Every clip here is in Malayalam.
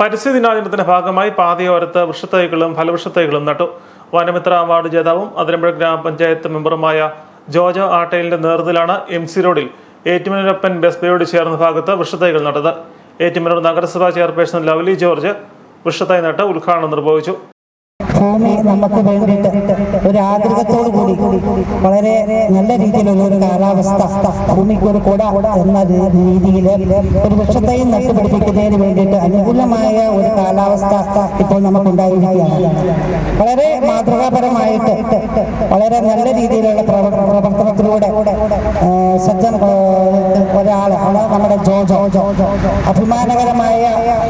പരിസ്ഥിതി ദിനാചരണത്തിന്റെ ഭാഗമായി പാതയോരത്ത് വൃക്ഷത്തൈകളും ഫലവൃക്ഷത്തൈകളും നട്ടു. വനമിത്ര അവാർഡ് ജേതാവും അതിരമ്പുഴ ഗ്രാമപഞ്ചായത്ത് മെമ്പറുമായ ജോജോ ആട്ടയിലിന്റെ നേതൃത്വത്തിലാണ് എം സി റോഡിൽ ഏറ്റുമനൂരപ്പൻ ബസ്ബയോട് ചേർന്ന ഭാഗത്ത് വൃക്ഷത്തൈകൾ നട്ടത്. ഏറ്റുമനൂർ നഗരസഭാ ചെയർപേഴ്സൺ ലവ്ലി ജോർജ് വൃക്ഷത്തൈ നട്ട് ഉദ്ഘാടനം നിർവഹിച്ചു. ഭൂമി നമുക്ക് വേണ്ടിയിട്ട് ഒരു ആഗ്രഹത്തോടു കൂടി വളരെ നല്ല രീതിയിലുള്ള ഒരു കാലാവസ്ഥ ഭൂമിക്ക് ഒരു കുട എന്ന രീതിയിൽ ഒരു വൃക്ഷത്തെയും നട്ടുപിടിപ്പിക്കുന്നതിന് വേണ്ടിയിട്ട് അനുകൂലമായ ഒരു കാലാവസ്ഥ ഇപ്പോൾ നമുക്ക് ഉണ്ടായിരിക്കുകയാണ് വളരെ മാതൃകാപരമായിട്ട് വളരെ നല്ല രീതിയിലുള്ള പ്രവർ- പ്രവർത്തനത്തിലൂടെ ആ, ഒരാളാണ് നമ്മുടെ ജോജോ അഭിമാനകരമായ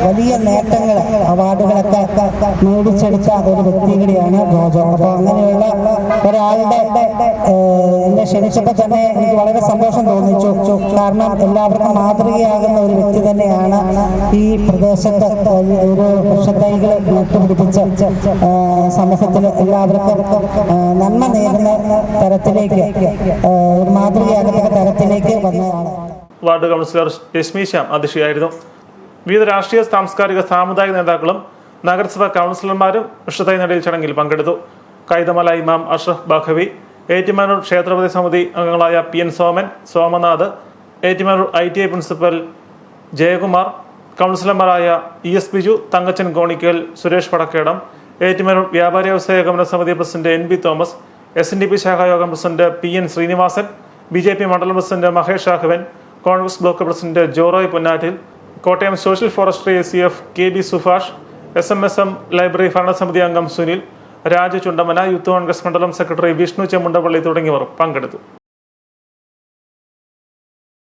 വലിയ നേട്ടങ്ങൾ അവാർഡുകളൊക്കെ മേടിച്ചെടുത്ത ഒരു വ്യക്തി കൂടിയാണ് ജോജോ. അപ്പോൾ അങ്ങനെയുള്ള ഒരാളുടെ എന്നെ ക്ഷണിച്ചപ്പോൾ തന്നെ എനിക്ക് വളരെ സന്തോഷം തോന്നിച്ചു. കാരണം എല്ലാവർക്കും മാതൃകയാകുന്ന ഒരു വ്യക്തി തന്നെയാണ് ഈ പ്രദേശത്ത് ഒരു വൃക്ഷത്തൈകൾ നട്ടുപിടിപ്പിച്ച് സമൂഹത്തിൽ എല്ലാവർക്കും നന്മ നേരുന്ന തരത്തിലേക്ക് ഒരു വന്നതാണ് വാർഡ് കൗൺസിലർ രശ്മി ശ്യാം അധ്യക്ഷയായിരുന്നു. വിവിധ രാഷ്ട്രീയ സാംസ്കാരിക സാമുദായിക നേതാക്കളും നഗരസഭാ കൗൺസിലർമാരും വിഷുതായി നടയിൽ ചടങ്ങിൽ പങ്കെടുത്തു. കൈതമല ഇമാം അഷ്റഫ് ബാഖവി ഏറ്റുമാനൂർ ക്ഷേത്രപതി സമിതി അംഗങ്ങളായ P N Soman Somanath Ettumanoor I T I principal Jayakumar കൗൺസിലർമാരായ E S Biju Thankachan conical Suresh Padakkedam Ettumanoor വ്യാപാരി വ്യവസായ ഗമന സമിതി president N B Thomas S N D P ശാഖായോഗം president P N Sreenivasan B J P മണ്ഡലം president Mahesh Raghavan Congress block president Joroy Ponnattil Kottayam social forestry C F K B Subhash S M S M library ഭരണസമിതി അംഗം സുനിൽ രാജു ചുണ്ടമന യൂത്ത് കോൺഗ്രസ് മണ്ഡലം സെക്രട്ടറി വിഷ്ണു ചെമ്മുണ്ടപള്ളി തുടങ്ങിയവർ പങ്കെടുത്തു.